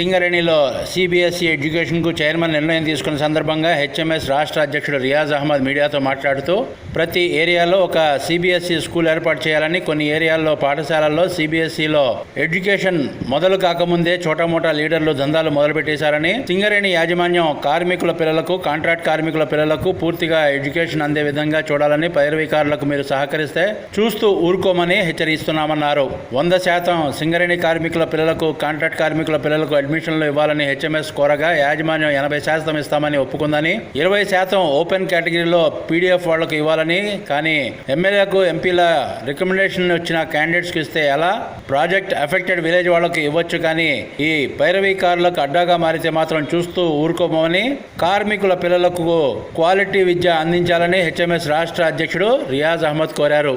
సింగరేణిలో CBSE ఎడ్యుకేషన్కు chairman నిర్ణయం తీసుకున్న సందర్భంగా హెచ్ఎంఎస్ రాష్ట్ర అధ్యక్షుడు రియాజ్ అహ్మద్ మీడియాతో మాట్లాడుతూ ప్రతి ఏరియాలో ఒక సిబిఎస్ఈ స్కూల్ ఏర్పాటు చేయాలని కొన్ని ఏరియాల్లో పాఠశాలల్లో సిబిఎస్ఈలో ఎడ్యుకేషన్ మొదలు కాకముందే చోటమోటా లీడర్లు దందాలు మొదలుపెట్టేశారని సింగరేణి యాజమాన్యం కార్మికుల పిల్లలకు కాంట్రాక్ట్ కార్మికుల పిల్లలకు పూర్తిగా ఎడ్యుకేషన్ అందే విధంగా చూడాలని పైరవీకారులకు మీరు సహకరిస్తే చూస్తూ ఊరుకోమని హెచ్చరిస్తున్నామన్నారు. వంద శాతం సింగరేణి కార్మికుల పిల్లలకు కాంట్రాక్ట్ కార్మికుల పిల్లలకు అడ్మిషన్లు ఇవ్వాలని హెచ్ఎంఎస్ కోరగా యాజమాన్యం ఎనభై శాతం ఇస్తామని ఒప్పుకుందని ఇరవై శాతం ఓపెన్ కేటగిరీలో పీడీఎఫ్ వాళ్ళకు ఇవ్వాలని కానీ ఎమ్మెల్యేకు ఎంపీల రికమెండేషన్ వచ్చిన క్యాండిడేట్స్కి ఇస్తే ఎలా? ప్రాజెక్ట్ ఎఫెక్టెడ్ విలేజ్ వాళ్ళకి ఇవ్వచ్చు కానీ ఈ పైరవీకారులకు అడ్డాగా మారితే మాత్రం చూస్తూ ఊరుకోమని కార్మికుల పిల్లలకు క్వాలిటీ విద్య అందించాలని హెచ్ఎంఎస్ రాష్ట్ర అధ్యక్షుడు రియాజ్ అహ్మద్ కోరారు.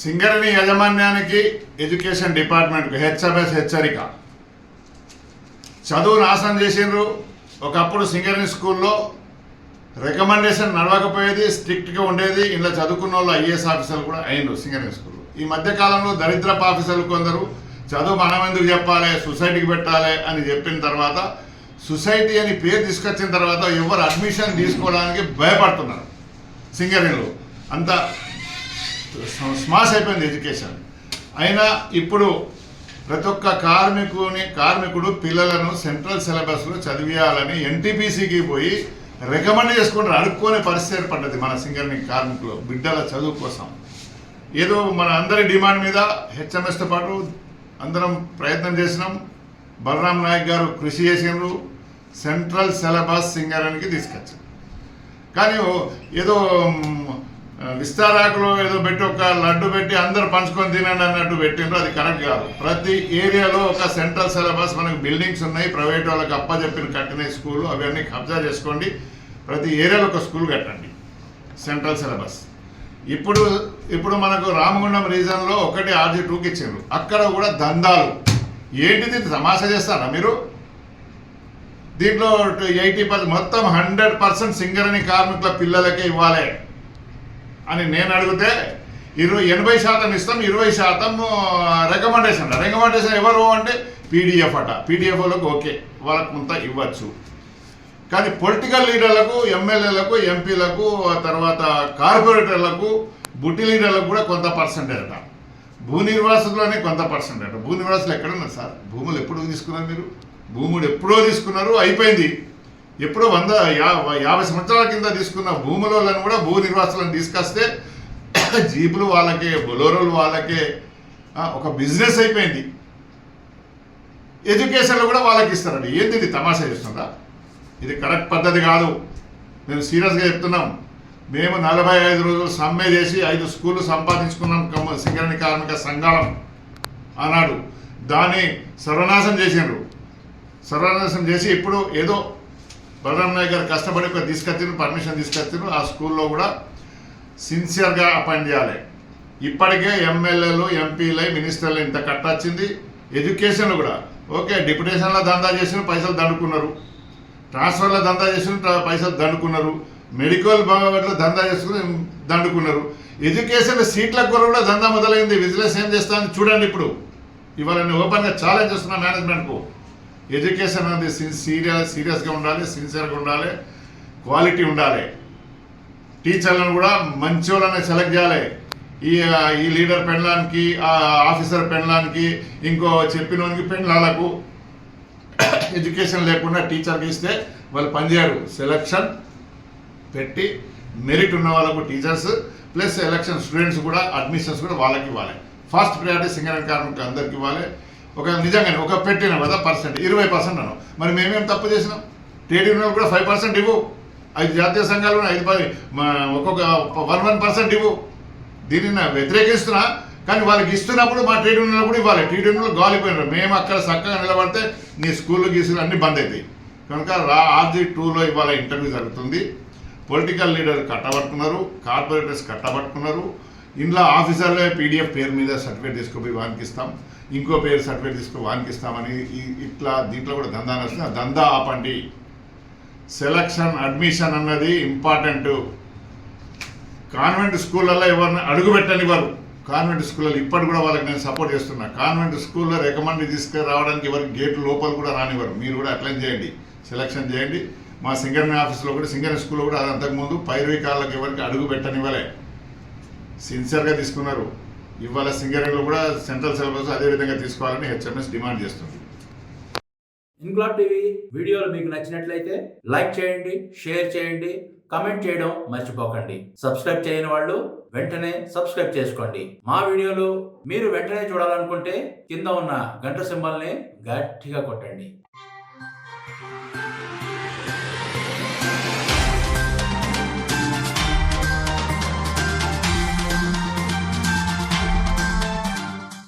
సింగరణి యాజమాన్యానికి ఎడ్యుకేషన్ డిపార్ట్మెంట్ హెచ్ఎంఎస్ హెచ్చరిక. చదువు నాశనం చేసిండ్రు. ఒకప్పుడు సింగరింగ్ స్కూల్లో రికమెండేషన్ నడవకపోయేది స్ట్రిక్ట్గా ఉండేది ఇలా చదువుకున్న వాళ్ళు ఐఏఎస్ ఆఫీసర్లు కూడా అయినరు సింగరేణి స్కూల్లో. ఈ మధ్యకాలంలో దరిద్రపు ఆఫీసర్లు కొందరు చదువు మనం ఎందుకు చెప్పాలి సొసైటీకి పెట్టాలి అని చెప్పిన తర్వాత సొసైటీ అని పేరు తీసుకొచ్చిన తర్వాత ఎవరు అడ్మిషన్ తీసుకోవడానికి భయపడుతున్నారు సింగరేణిలో. అంత స్మాష్ అయిపోయింది ఎడ్యుకేషన్. అయినా ఇప్పుడు ప్రతి ఒక్క కార్మికుని కార్మికుడు పిల్లలను సెంట్రల్ సిలబస్లో చదివేయాలని ఎన్టీపీసీకి పోయి రికమెండ్ చేసుకుంటారు అడుక్కునే పరిస్థితి ఏర్పడ్డది మన సింగర్ని కార్మికులు బిడ్డల చదువు కోసం. ఏదో మన అందరి డిమాండ్ మీద హెచ్ఎంఎస్తో పాటు అందరం ప్రయత్నం చేసినాం. బలరాం నాయక్ గారు కృషి చేసినారు సెంట్రల్ సిలబస్ సింగరానికి తీసుకొచ్చారు కానీ ఏదో విస్తారాకులో ఏదో పెట్టి ఒక లడ్డు పెట్టి అందరు పంచుకొని తినండి అన్నట్టు పెట్టిండ్రు. అది కరెక్ట్ కాదు. ప్రతి ఏరియాలో ఒక సెంట్రల్ సిలబస్ మనకు బిల్డింగ్స్ ఉన్నాయి ప్రైవేట్ వాళ్ళకి అప్పచెప్పిన కట్టిన స్కూల్ అవన్నీ కబ్జా చేసుకోండి. ప్రతి ఏరియాలో ఒక స్కూల్ కట్టండి. Central syllabus. ఇప్పుడు ఇప్పుడు మనకు రామగుండం రీజన్లో ఒకటి ఆర్జీ టూకి ఇచ్చిండ్రు. అక్కడ కూడా దందాలు. ఏంటిది? తమాషా చేస్తారా మీరు? దీంట్లో ఎయిటీ పర్సెంట్ మొత్తం హండ్రెడ్ పర్సెంట్ సింగరణి కార్మికుల పిల్లలకే ఇవ్వాలి. అని నేను అడిగితే ఇరవై ఎనభై శాతం ఇస్తాం ఇరవై శాతం రికమెండేషన్ రికమెండేషన్ ఎవరు అంటే పీడిఎఫ్ అట. పీడిఎఫ్లకు ఓకే. వాళ్ళకు కొంత ఇవ్వచ్చు. కానీ పొలిటికల్ లీడర్లకు ఎమ్మెల్యేలకు ఎంపీలకు తర్వాత కార్పొరేటర్లకు బుట్టి లీడర్లకు కూడా కొంత పర్సెంటేజ్ అట. భూ నిర్వాసులోనే కొంత పర్సెంటేజ్ భూ నిర్వాసులు ఎక్కడున్నారు సార్? భూములు ఎప్పుడు తీసుకున్నారు మీరు? భూములు ఎప్పుడో తీసుకున్నారు? అయిపోయింది. ఎప్పుడో వంద యాభై సంవత్సరాల కింద తీసుకున్న భూములను కూడా భూ నిర్వాసులను తీసుకొస్తే జీపులు వాళ్ళకే బొలోరోలు వాళ్ళకే ఒక బిజినెస్ అయిపోయింది. ఎడ్యుకేషన్లో కూడా వాళ్ళకి ఇస్తారండి. ఏంది ఇది? తమాషా చేస్తుందా ఇది కరెక్ట్ పద్ధతి కాదు. మేము సీరియస్గా చెప్తున్నాం. మేము నలభై ఐదు రోజులు సమ్మె చేసి ఐదు స్కూళ్ళు సంపాదించుకున్నాం. కమ్మ సింగరణి కార్మిక సంఘాలం అన్నాడు దాన్ని సర్వనాశం చేసిండ్రు. సర్వనాశం చేసి ఇప్పుడు ఏదో బలరాం నాయక్ గారు కష్టపడి ఒక తీసుకొచ్చిన పర్మిషన్ తీసుకొచ్చిన ఆ స్కూల్లో కూడా సిన్సియర్గా అపాయింట్ చేయాలి. ఇప్పటికే ఎమ్మెల్యేలు ఎంపీలై మినిస్టర్లు ఇంత కట్టొచ్చింది. ఎడ్యుకేషన్ కూడా. ఓకే డిప్యుటేషన్లో దందా చేసిన పైసలు దండుకున్నారు. ట్రాన్స్ఫర్లో దందా చేసిన పైసలు దండుకున్నారు. మెడికల్ బాగా దందా చేసుకుని దండుకున్నారు. ఎడ్యుకేషన్ సీట్ల కూడా కూడా దందా మొదలైంది. విజిలెన్స్ ఏం చేస్తామని చూడండి ఇప్పుడు. ఇవాళ నేను ఓపెన్గా ఛాలెంజ్ చేస్తున్నా మేనేజ్మెంట్కు ఎడ్యుకేషన్ అనేది సీరియస్ సీరియస్గా ఉండాలి సిన్సియర్గా ఉండాలి క్వాలిటీ ఉండాలి. టీచర్లను కూడా మంచి వాళ్ళని సెలెక్ట్ చేయాలి. ఈ ఈ లీడర్ పెళ్ళడానికి ఆ ఆఫీసర్ పెళ్ళడానికి ఇంకో చెప్పినోనికి పెళ్ళాలకు ఎడ్యుకేషన్ లేకుండా టీచర్కి ఇస్తే వాళ్ళు పనిచేయరు సెలక్షన్ పెట్టి మెరిట్ ఉన్న వాళ్ళకు టీచర్స్ ప్లస్ ఎలక్షన్ స్టూడెంట్స్ కూడా అడ్మిషన్స్ కూడా వాళ్ళకి ఇవ్వాలి. ఫస్ట్ ప్రయారిటీ సింగరేణి కార్మికులు అందరికి ఇవ్వాలి. ఒక నిజంగానే ఒక పెట్టిన కదా పర్సెంట్ ఇరవై పర్సెంట్ అను మరి మేమేం తప్పు చేసినాం? ట్రేడ్ యూనియన్ కూడా ఫైవ్ పర్సెంట్ ఇవ్వు. ఐదు జాతీయ సంఘాలు ఐదు పది ఒక్కొక్క వన్ వన్ పర్సెంట్ ఇవ్వు. దీనిని వ్యతిరేకిస్తున్నా కానీ వాళ్ళకి ఇస్తున్నప్పుడు మా ట్రేడ్ యూనియన్లు కూడా ఇవ్వాలి. ట్రేడ్ యూనియన్లు గాలిపోయినారు. మేము అక్కడ చక్కగా నిలబడితే నీ స్కూళ్ళు గీసులు అన్నీ బంద్ అవుతాయి కనుక రా ఆర్జీ టూలో ఇవాళ ఇంటర్వ్యూ జరుగుతుంది. పొలిటికల్ లీడర్ కట్టబట్టుకున్నారు కార్పొరేటర్స్ కట్టబట్టుకున్నారు. ఇంట్లో ఆఫీసర్లే పీడిఎఫ్ పేరు మీద సర్టిఫికేట్ తీసుకుపోయి వానికి ఇస్తాం ఇంకో పేరు సర్టిఫికేట్ తీసుకుని వానికి ఇస్తామని ఇట్లా దీంట్లో కూడా దందా నడుస్తుంది ఆ దందా ఆపండి. సెలక్షన్ అడ్మిషన్ అన్నది ఇంపార్టెంట్. కాన్వెంట్ స్కూళ్ళల్లో ఎవరిని అడుగుపెట్టని వారు కాన్వెంట్ స్కూళ్ళలో ఇప్పటి కూడా వాళ్ళకి నేను సపోర్ట్ చేస్తున్నా. కాన్వెంట్ స్కూల్లో రికమెండ్ తీసుకురావడానికి ఎవరికి గేట్ లోపల కూడా రానివ్వరు. మీరు కూడా అట్లనే చేయండి. సెలక్షన్ చేయండి. మా సింగరణి ఆఫీస్లో కూడా సింగరణి స్కూల్లో కూడా అది అంతకుముందు పైరవికాళ్ళకి ఎవరికి అడుగు పెట్టనివ్వలే. సిన్సియర్గా తీసుకున్నారు. ఇవాళ సింగరేణిలో కూడా సెంట్రల్ సిలబస్ అదే విధంగా తీసుకోవాలని హెచ్ఎంఎస్ డిమాండ్ చేస్తుంది. ఇన్క్లాబ్ టీవీ వీడియోలు మీకు నచ్చినట్లయితే లైక్ చేయండి షేర్ చేయండి కమెంట్ చేయడం మర్చిపోకండి. సబ్స్క్రైబ్ చేయని వాళ్ళు వెంటనే సబ్స్క్రైబ్ చేసుకోండి. మా వీడియోలు మీరు వెంటనే చూడాలనుకుంటే కింద ఉన్న గంట సింబల్ని గట్టిగా కొట్టండి.